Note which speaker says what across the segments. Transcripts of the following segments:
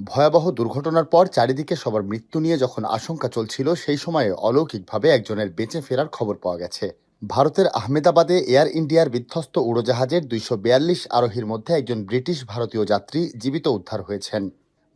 Speaker 1: ভয়াবহ দুর্ঘটনার পর চারিদিকে সবার মৃত্যু নিয়ে যখন আশঙ্কা চলছিল, সেই সময়ে অলৌকিকভাবে একজনের বেঁচে ফেরার খবর পাওয়া গেছে। ভারতের আহমেদাবাদে এয়ার ইন্ডিয়ার বিধ্বস্ত উড়োজাহাজের দুইশো বিয়াল্লিশ আরোহীর মধ্যে একজন ব্রিটিশ ভারতীয় যাত্রী জীবিত উদ্ধার হয়েছেন।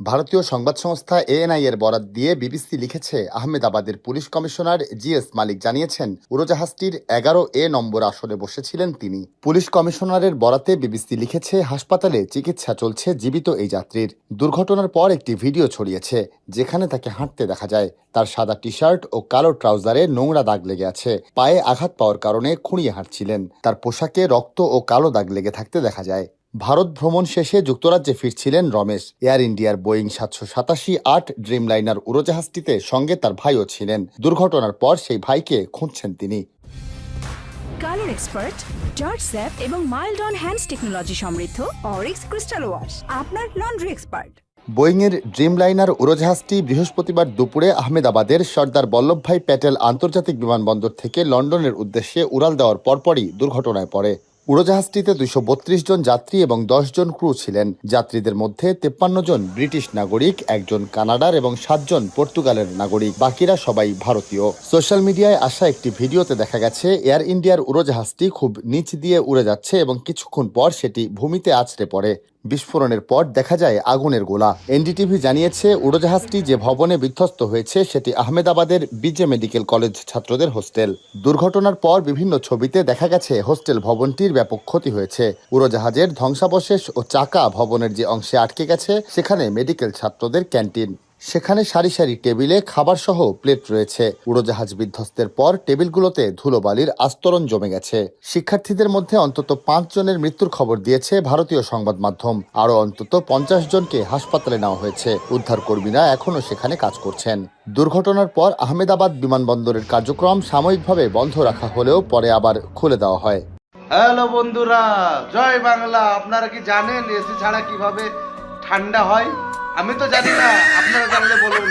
Speaker 1: ভারতীয় সংবাদ সংস্থা এএনআই এর বরাত দিয়ে বিবিসি লিখেছে, আহমেদাবাদের police commissioner G S Malik জানিয়েছেন, উড়োজাহাজটির এগারো এ নম্বর আসনে বসেছিলেন তিনি। পুলিশ কমিশনারের বরাতে বিবিসি লিখেছে, হাসপাতালে চিকিৎসা চলছে, জীবিত এই যাত্রীর। দুর্ঘটনার পর একটি ভিডিও ছড়িয়েছে, যেখানে তাকে হাঁটতে দেখা যায়। তার সাদা টি শার্ট ও কালো ট্রাউজারে নোংরা দাগ লেগে আছে। পায়ে আঘাত পাওয়ার কারণে খুঁড়িয়ে হাঁটছিলেন। তার পোশাকে রক্ত ও কালো দাগ লেগে থাকতে দেখা যায়। ভারত ভ্রমণ শেষে যুক্তরাজ্যে ফিরছিলেন রমেশ। এয়ার ইন্ডিয়ার বোয়িং সাতশো সাতাশি আট ড্রিমলাইনার উড়োজাহাজটিতে সঙ্গে তার ভাইও ছিলেন। দুর্ঘটনার পর সেই ভাইকে খুঁজছেন তিনি।
Speaker 2: কালার এক্সপার্ট জর্জ স্যাপ এবং মাইল্ড অন হ্যান্ডস টেকনোলজি সমৃদ্ধ অরিক্স ক্রিস্টাল ওয়াশ আপনার লন্ড্রি এক্সপার্ট।
Speaker 1: বোয়িংয়ের ড্রিমলাইনার উড়োজাহাজটি বৃহস্পতিবার দুপুরে আহমেদাবাদের সর্দার বল্লভভাই প্যাটেল আন্তর্জাতিক বিমানবন্দর থেকে লন্ডনের উদ্দেশ্যে উড়াল দেওয়ার পরপরই দুর্ঘটনায় পড়ে। উড়োজাহাজটিতে দুইশো বত্রিশ জন যাত্রী এবং দশ জন ক্রু ছিলেন। যাত্রীদের মধ্যে তেপ্পান্ন জন ব্রিটিশ নাগরিক, একজন কানাডার এবং সাতজন পর্তুগালের নাগরিক। বাকিরা সবাই ভারতীয়। সোশ্যাল মিডিয়ায় আসা একটি ভিডিওতে দেখা গেছে, এয়ার ইন্ডিয়ার উড়োজাহাজটি খুব নিচ দিয়ে উড়ে যাচ্ছে এবং কিছুক্ষণ পর সেটি ভূমিতে আছড়ে পড়ে। বিস্ফোরণের পর দেখা যায় আগুনের গোলা। এনডিটিভি জানিয়েছে, উড়োজাহাজটি যে ভবনে বিধ্বস্ত হয়েছে, সেটি আহমেদাবাদের বিজে মেডিকেল কলেজ ছাত্রদের হোস্টেল। দুর্ঘটনার পর বিভিন্ন ছবিতে দেখা গেছে, হোস্টেল ভবনটির ব্যাপক ক্ষতি হয়েছে। উড়োজাহাজের ধ্বংসাবশেষ ও চাকা ভবনের যে অংশে আটকে গেছে, সেখানে মেডিকেল ছাত্রদের ক্যান্টিন। সেখানে সারি সারি টেবিলে খাবার সহ প্লেট রয়েছে। উড়োজাহাজ বিধ্বস্তের পর টেবিলগুলোতে ধুলোবালির আস্তরণ জমে গেছে। শিক্ষার্থীদের মধ্যে অন্তত পাঁচ জনের মৃত্যুর খবর দিয়েছে ভারতীয় সংবাদ মাধ্যম। আরও অন্তত পঞ্চাশ জনকে হাসপাতালে নেওয়া হয়েছে। উদ্ধার কর্মীরা এখনও সেখানে কাজ করছেন। দুর্ঘটনার পর আহমেদাবাদ বিমানবন্দরের কার্যক্রম সাময়িকভাবে বন্ধ রাখা হলেও পরে আবার খুলে দেওয়া হয়।
Speaker 3: হ্যালো বন্ধুরা, জয় বাংলা। আপনারা কি জানেন, এসি ছাড়া কীভাবে ঠান্ডা হয়? আমি তো জানি না আপনারা জানলে বলুন।